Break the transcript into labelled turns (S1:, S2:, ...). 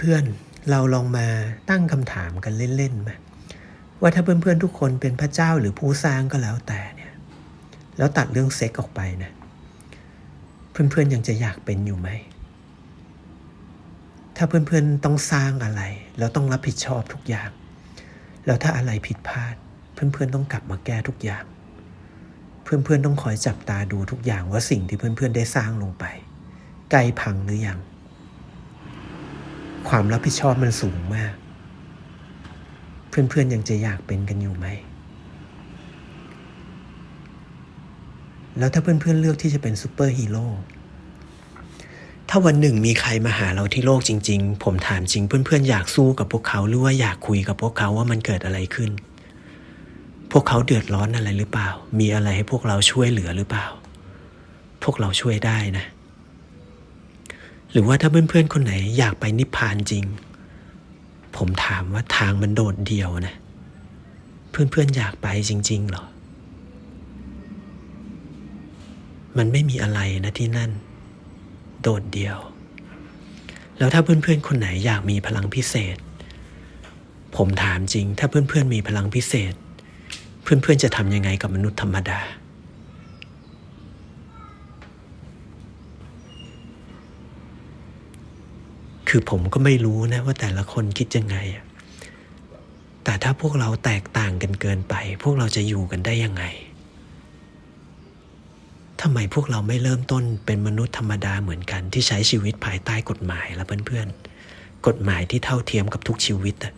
S1: เพื่อนๆ เราลองมาตั้งคำถามกันเล่นๆไหมว่าถ้าเพื่อนๆทุกคนเป็นพระเจ้าหรือผู้สร้างก็แล้วแต่เนี่ยแล้วตัดเรื่องเซ็กออกไปนะเพื่อนๆยังจะอยากเป็นอยู่ไหม ถ้าเพื่อนๆต้องสร้างอะไร แล้วต้องรับผิดชอบทุกอย่าง แล้วถ้าอะไรผิดพลาด เพื่อนๆต้องกลับมาแก้ทุกอย่าง เพื่อนๆต้องคอยจับตาดูทุกอย่างว่าสิ่งที่เพื่อนๆได้สร้างลงไปใกล้พังหรือยัง ความรับผิดชอบมันสูงมาก เพื่อนๆยังจะอยากเป็นกันอยู่ไหม แล้วถ้าเพื่อนๆเลือกที่จะเป็นซูเปอร์ฮีโร่ถ้าวันหนึ่งมีใครมาหาเราที่โลกจริง ๆ ผมถามจริง เพื่อนๆอยากสู้กับพวกเขาหรือว่าอยากคุยกับพวกเขาว่ามันเกิดอะไรขึ้น พวกเขาเดือดร้อนอะไรหรือเปล่า มีอะไรให้พวกเราช่วยเหลือหรือเปล่า พวกเราช่วยได้นะ หรือว่าถ้าเพื่อนๆคนไหนอยากไปนิพพานจริง ผมถามว่าทางมันโดดเดี่ยวนะ เพื่อนๆอยากไปจริงๆเหรอ มันไม่มีอะไรนะที่นั่น โดดเดี่ยว แล้วถ้าเพื่อนๆคนไหนอยากมีพลังพิเศษ ผมถามจริง ถ้าเพื่อนๆมีพลังพิเศษ เพื่อนๆจะทำยังไงกับมนุษย์ธรรมดา คือผมก็ไม่รู้นะว่าแต่ละคนคิดยังไง แต่ถ้าพวกเราแตกต่างกันเกินไป พวกเราจะอยู่กันได้ยังไงทำไมพวกเราไม่เริ่มต้นเป็นมนุษย์ธรรมดาเหมือนกันที่ใช้ชีวิตภายใต้กฎหมายละเพื่อนๆ กฎหมายที่เท่าเทียมกับทุกชีวิตอะ